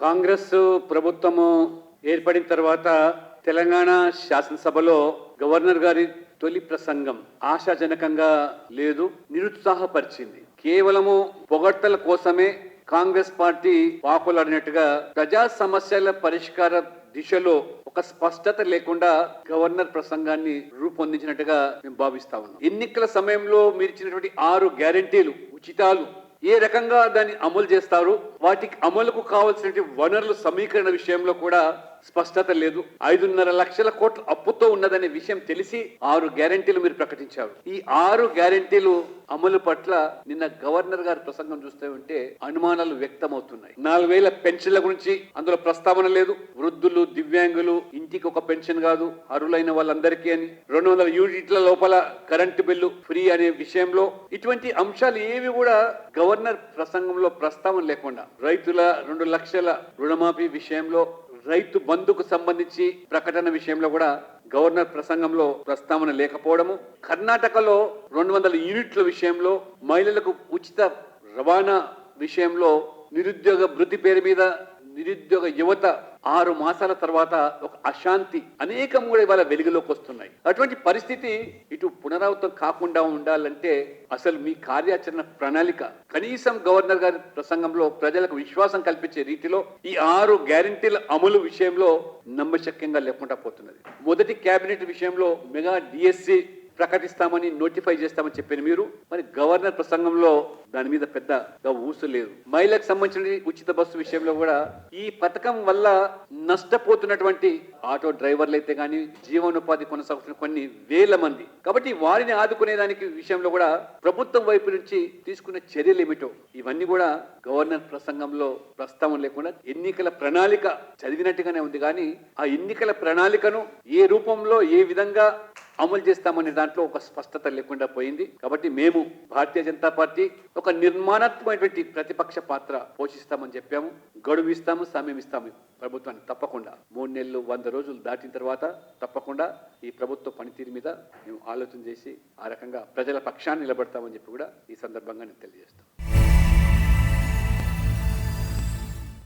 కాంగ్రెస్ ప్రభుత్వము ఏర్పడిన తర్వాత తెలంగాణ శాసనసభలో గవర్నర్ గారి తొలి ప్రసంగం ఆశాజనకంగా లేదు నిరుత్సాహపరిచింది. కేవలము పొగడ్తల కోసమే కాంగ్రెస్ పార్టీ పాకులాడినట్టుగా ప్రజా సమస్యల పరిష్కార దిశలో ఒక స్పష్టత లేకుండా గవర్నర్ ప్రసంగాన్ని రూపొందించినట్టుగా మేము భావిస్తా ఉన్నాం. ఎన్నికల సమయంలో మీరు ఇచ్చినటువంటి ఆరు గ్యారంటీలు ఉచితాలు ఏ రకంగా దాన్ని అమలు చేస్తారు వాటికి అమలుకు కావాల్సినటువంటి వనరుల సమీకరణ విషయంలో కూడా స్పష్టత లేదు. ఐదున్నర లక్షల కోట్ల అప్పుతో ఉన్నదనే విషయం తెలిసి ఆరు గ్యారంటీలు మీరు ప్రకటించారు. ఈ ఆరు గ్యారంటీలు అమలు పట్ల నిన్న గవర్నర్ గారి ప్రసంగం చూస్తే ఉంటే అనుమానాలు వ్యక్తమవుతున్నాయి. నాలుగు వేల పెన్షన్ల గురించి అందులో ప్రస్తావన లేదు. వృద్ధులు దివ్యాంగులు ఇంటికి ఒక పెన్షన్ కాదు అర్హులైన వాళ్ళందరికీ అని రెండు వందల యూనిట్ల లోపల కరెంటు బిల్లు ఫ్రీ అనే విషయంలో ఇటువంటి అంశాలు ఏవి కూడా గవర్నర్ ప్రసంగంలో ప్రస్తావన లేకుండా రైతుల రెండు లక్షల రుణమాఫీ విషయంలో రైతు బంధుకు సంబంధించి ప్రకటన విషయంలో కూడా గవర్నర్ ప్రసంగంలో ప్రస్తావన లేకపోవడము కర్ణాటకలో రెండు వందల యూనిట్ల విషయంలో మహిళలకు ఉచిత రవాణా విషయంలో నిరుద్యోగ వృద్ధి పేరు మీద నిరుద్యోగ యువత ఆరు మాసాల తర్వాత ఒక అశాంతి అనేకం కూడా ఇవాళ వెలుగులోకి వస్తున్నాయి. అటువంటి పరిస్థితి ఇటు పునరావృతం కాకుండా ఉండాలంటే అసలు మీ కార్యాచరణ ప్రణాళిక కనీసం గవర్నర్ గారి ప్రసంగంలో ప్రజలకు విశ్వాసం కల్పించే రీతిలో ఈ ఆరు గ్యారంటీల అమలు విషయంలో నమ్మశక్యంగా లేకుండా పోతున్నది. మొదటి కేబినెట్ విషయంలో మెగా డిఎస్సి ప్రకటిస్తామని నోటిఫై చేస్తామని చెప్పిన మీరు మరి గవర్నర్ ప్రసంగంలో దాని మీద పెద్దగా ఊసు లేదు. మహిళలకు సంబంధించిన ఉచిత బస్సు విషయంలో కూడా ఈ పథకం వల్ల నష్టపోతున్నటువంటి ఆటో డ్రైవర్లు అయితే కానీ జీవనోపాధి కొనసాగుతున్న కొన్ని వేల మంది. కాబట్టి వారిని ఆదుకునేదానికి విషయంలో కూడా ప్రభుత్వం వైపు నుంచి తీసుకున్న చర్యలు ఏమిటో ఇవన్నీ కూడా గవర్నర్ ప్రసంగంలో ప్రస్తావన లేకుండా ఎన్నికల ప్రణాళిక చదివినట్టుగానే ఉంది. కానీ ఆ ఎన్నికల ప్రణాళికను ఏ రూపంలో ఏ విధంగా అమలు చేస్తామనే దాంట్లో ఒక స్పష్టత లేకుండా పోయింది. కాబట్టి మేము భారతీయ జనతా పార్టీ ఒక నిర్మాణాత్మకమైనటువంటి ప్రతిపక్ష పాత్ర పోషిస్తామని చెప్పాము. గడువు ఇస్తాము సమయం ఇస్తాము. ప్రభుత్వాన్ని తప్పకుండా మూడు నెలలు వంద రోజులు దాటిన తర్వాత తప్పకుండా ఈ ప్రభుత్వ పనితీరు మీద మేము ఆలోచన చేసి ఆ రకంగా ప్రజల పక్షాన్ని నిలబడతామని చెప్పి కూడా ఈ సందర్భంగా నేను తెలియజేస్తాను.